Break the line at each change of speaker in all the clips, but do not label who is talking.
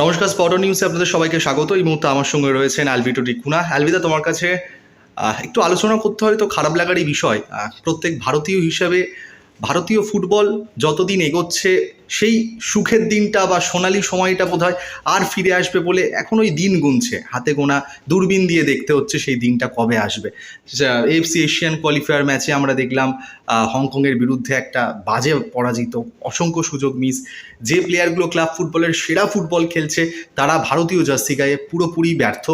নমস্কার, স্পট নিউজে আপনাদের সবাইকে স্বাগত। এই মুহূর্তে আমার সঙ্গে রয়েছেন আলভিটো টিকুনা আলভিদা, তোমার কাছে একটু আলোচনা করতে হয় তো, খারাপ লাগার এই বিষয় প্রত্যেক ভারতীয় হিসাবে ভারতীয় ফুটবল যতদিন এগোচ্ছে, সেই সুখের দিনটা বা সোনালি সময়টা বোধহয় আর ফিরে আসবে বলে এখন ওই দিন গুনছে। হাতে গোনা দূরবীন দিয়ে দেখতে হচ্ছে সেই দিনটা কবে আসবে। এফসি এশিয়ান কোয়ালিফায়ার ম্যাচে আমরা দেখলাম হংকংয়ের বিরুদ্ধে একটা বাজে পরাজিত, অসংখ্য সুযোগ মিস যে প্লেয়ারগুলো ক্লাব ফুটবলের সেরা ফুটবল খেলছে, তারা ভারতীয় জার্সি গায়ে পুরোপুরি ব্যর্থ।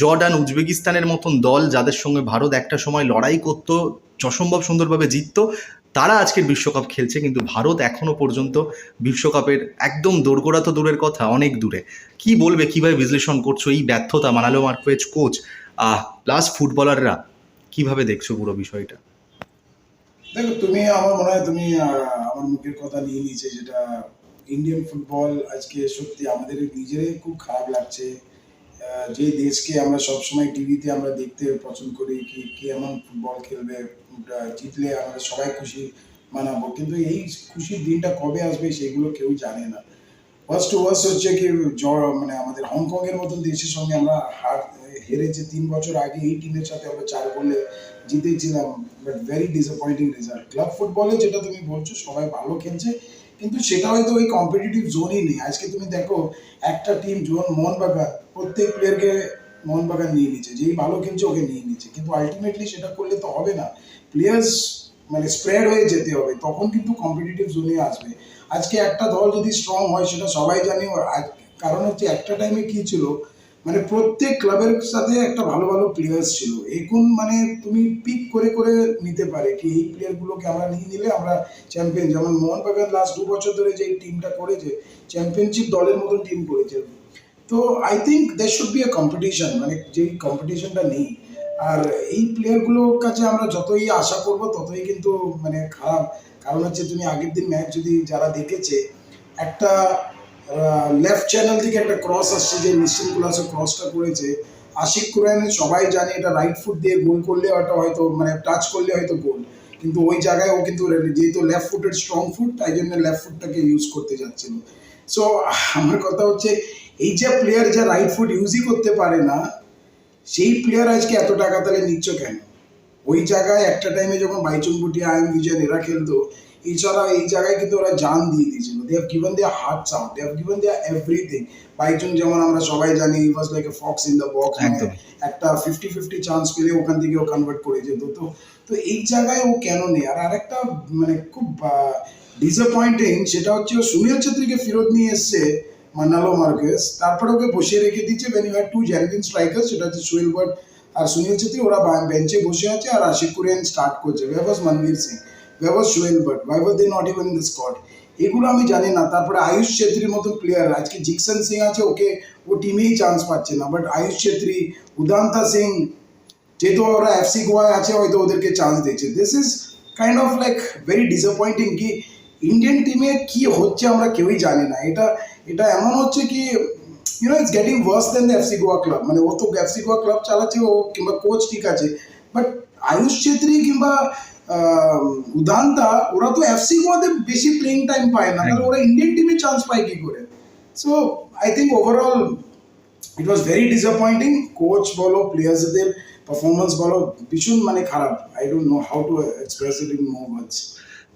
জর্ডান, উজবেকিস্তানের মতন দল যাদের সঙ্গে ভারত একটা সময় লড়াই করত যসম্ভব সুন্দরভাবে জিততো তারা আজকের বিশ্বকাপ খেলছে, কিন্তু ভারত এখনও পর্যন্ত বিশ্বকাপের একদম দোরগোড়া তো দূরের কথা, অনেক দূরে। কি বলবে, কীভাবে বিশ্লেষণ করছ, এই ব্যর্থতা মানালো মার্কোয়েজ কোচ? আহ প্লাস ফুটবলাররা, কীভাবে দেখছ পুরো বিষয়টা?
দেখো, তুমি আমার মনে হয় তুমি আমার মুখের কথা নিয়ে নিয়েছে যেটা ইন্ডিয়ান ফুটবল আজকে সত্যি আমাদের নিজেরাই খুব খারাপ লাগছে। যে দেশকে আমরা সবসময় টিভিতে আমরা দেখতে পছন্দ করি, কি, কে এমন ফুটবল খেলবে জিতলে আমরা সবাই খুশি মানাবো। কিন্তু এই খুশির দিনটা কবে আসবে সেগুলো কেউ জানে না। ফার্স্ট টু ওয়ার্স হচ্ছে কি মানে আমাদের হংকং এর মতন দেশের সঙ্গে আমরা হার, হেরেছে তিন বছর আগে এই টিমের সাথে আমরা চার গোলে জিতেছিলাম but very disappointing result club ফুটবলে যেটা তুমি বলছো, সবাই ভালো খেলছে। কিন্তু সেটা হয়তো ওই কম্পিটিটিভ জোনই নেই। আজকে তুমি দেখো, একটা টিম জোন মোহনবাগান, প্রত্যেক প্লেয়ারকে মোহনবাগান নিয়ে নিচ্ছে যেই ভালো খেলছে, ওকে নিয়ে নিচ্ছে কিন্তু আলটিমেটলি সেটা করলে তো হবে না। প্লেয়ার্স মানে স্প্রেড হয়ে যেতে হবে। তখন কিন্তু কম্পিটিটিভ জোনে আসবে। আজকে একটা দল যদি স্ট্রং হয়, সেটা সবাই জানে। কারণ হচ্ছে একটা টাইমে কি ছিল? মানে প্রত্যেক ক্লাবের সাথে একটা ভালো ভালো প্লেয়ার্স ছিল। এখন মানে তুমি পিক করে করে নিতে পারে কি এই প্লেয়ারগুলোকে আমরা নিয়ে নিলে আমরা চ্যাম্পিয়ন যেমন মোহনবাগান লাস্ট দু বছর ধরে যে টিমটা করেছে চ্যাম্পিয়নশিপ দলের মতন টিম করেছে। তো I think they should be a competition মানে যেই কম্পিটিশনটা নেই। আর এই প্লেয়ারগুলোর কাছে আমরা যতই আশা করব, ততই কিন্তু মানে খারাপ। কারণ হচ্ছে তুমি আগের দিন ম্যাচ যদি যারা দেখেছে, একটা লেফট চ্যানেল থেকে একটা ক্রস আসছে, যে নিশ্চিন কুলাসে ক্রসটা করেছে। আশিক কুরাইনের সবাই জানে এটা রাইট ফুট দিয়ে গোল করলে ওটা হয়তো মানে টাচ করলে হয়তো গোল। কিন্তু ওই জায়গায় ও কিন্তু যেহেতু লেফট ফুটের স্ট্রং ফুট তাই জন্য লেফট ফুটটাকে ইউজ করতে যাচ্ছিল সো আমার কথা হচ্ছে, এই যে প্লেয়ার যা রাইট ফুট ইউজই করতে পারে না, সেই প্লেয়ার আজকে এত টাকা তাহলে নিচ্ছ কেন? ওই জায়গায় একটা টাইমে যখন বাইচুং বুটিয়া আইন বিজয় এরা খেলতো এছাড়া এই জায়গায় কিন্তু ওরা জান দিয়ে দিয়েছিল। They have given their hearts out they have given their everything Baichung যেমন আমরা সবাই জানি was like a fox in the box একটা ফিফটি ফিফটি চান্স পেলে ওখান থেকে ও কনভার্ট করে যেত। তো তো এই জায়গায় ও কেন নেই? আর আরেকটা মানে খুব ডিসঅ্যাপয়েন্টিং সেটা হচ্ছে সুনীল ছেত্রীকে ফেরত নিয়ে এসছে মানালো মার্কেস। তারপরে ওকে বসিয়ে রেখে দিচ্ছে when you had to genuine striker সেটা হচ্ছে সুনীল বাট আর সুনীল ছেত্রী। ওরা বেঞ্চে বসে আছে আর আশিক কুরিয়ান স্টার্ট করছে। Was Manvir Singh was Sunil but was they not even in the squad এগুলো আমি জানি না। তারপরে আয়ুষ ছেত্রীর মতো প্লেয়ার আজকে জিকসন সিং আছে ওকে ও টিমেই চান্স পাচ্ছে না। বাট আয়ুষ ছেত্রী উদান্তা সিং যেহেতু ওরা এফসি গোয়ায় আছে হয়তো ওদেরকে চান্স দিচ্ছে this is kind of like very disappointing কি ইন্ডিয়ান টিমে কি হচ্ছে আমরা কেউই জানি না। এটা এটা এমন হচ্ছে কি you know it's getting worse than the FC Goa club মানে ও তো এফসি গোয়া ক্লাব চালাচ্ছে ও কিংবা কোচ ঠিক আছে। বাট আয়ুষ ছেত্রী কিংবা আহ, উদান্তা ওরা তো এফসি গোয়াতে বেশি প্লেইং টাইম পায় না। তাহলে ওরা ইন্ডিয়ান টিমে চান্স পায় কি করে? So I think overall it was very disappointing coach বলো প্লেয়ার্সদের পারফরমেন্স বলো ভীষণ মানে খারাপ। I don't know how to express it in more words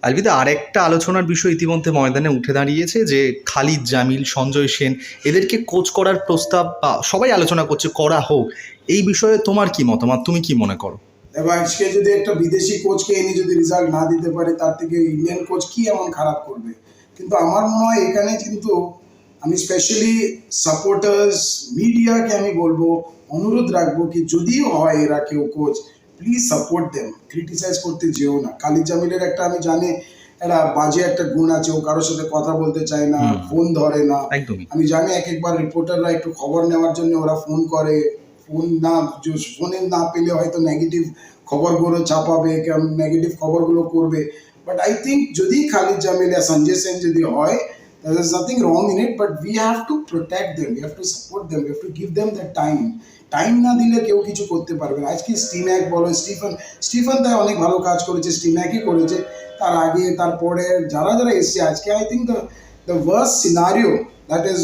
Alvida আরেকটা আলোচনার বিষয় ইতিমধ্যে ময়দানে উঠে দাঁড়িয়েছে যে খালিদ জামিল সঞ্জয় সেন এদেরকে কোচ করার প্রস্তাব বা সবাই আলোচনা করছে করা হোক। এই বিষয়ে তোমার কি মতামত? তুমি কি মনে করো?
এবার আজকে যদি একটা বিদেশি কোচকে এনে যদি রেজাল্ট না দিতে পারে তার থেকে ইন্ডিয়ান কোচ কি এমন খারাপ করবে? কিন্তু আমার মনে হয় এখানে কিন্তু আমি স্পেশালি সাপোর্টার্স মিডিয়াকে আমি বলব অনুরোধ রাখব কি যদিও হয় এরা কেউ coach please support them criticise করতে যেও না। কালি জামিলের একটা আমি জানি একটা বাজে একটা গুণ আছে ও কারোর সাথে কথা বলতে চায় না ফোন ধরে না। আমি জানি এক একবার রিপোর্টাররা একটু খবর নেওয়ার জন্য ওরা ফোন করে। ফোন না ফোনে না পেলে হয়তো নেগেটিভ খবরগুলো ছাপাবে নেগেটিভ খবরগুলো করবে। বাট আই থিঙ্ক যদি খালিদ জামিল या সঞ্জয় সেন যদি হয়, there is nothing wrong in it, but we have to protect them, we have to support them, we have to give them that time. Time না দিলে কেউ কিছু করতে পারবে না। আজকে স্টিম্যাক বলো স্টিফেন স্টিফেন তাই অনেক ভালো কাজ করেছে স্টিম্যাকই করেছে। তার আগে, তারপরে যারা যারা এসছে, আজকে I think the the worse scenario that is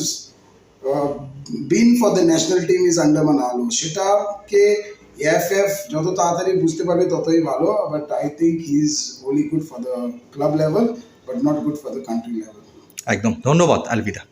been for the national team is Andaman আলো সেটাকে এফ এফ যত তাড়াতাড়ি বুঝতে পারবে ততই ভালো but I think he is only good for the club level but not good for the country level
একদম। ধন্যবাদ আলবিদা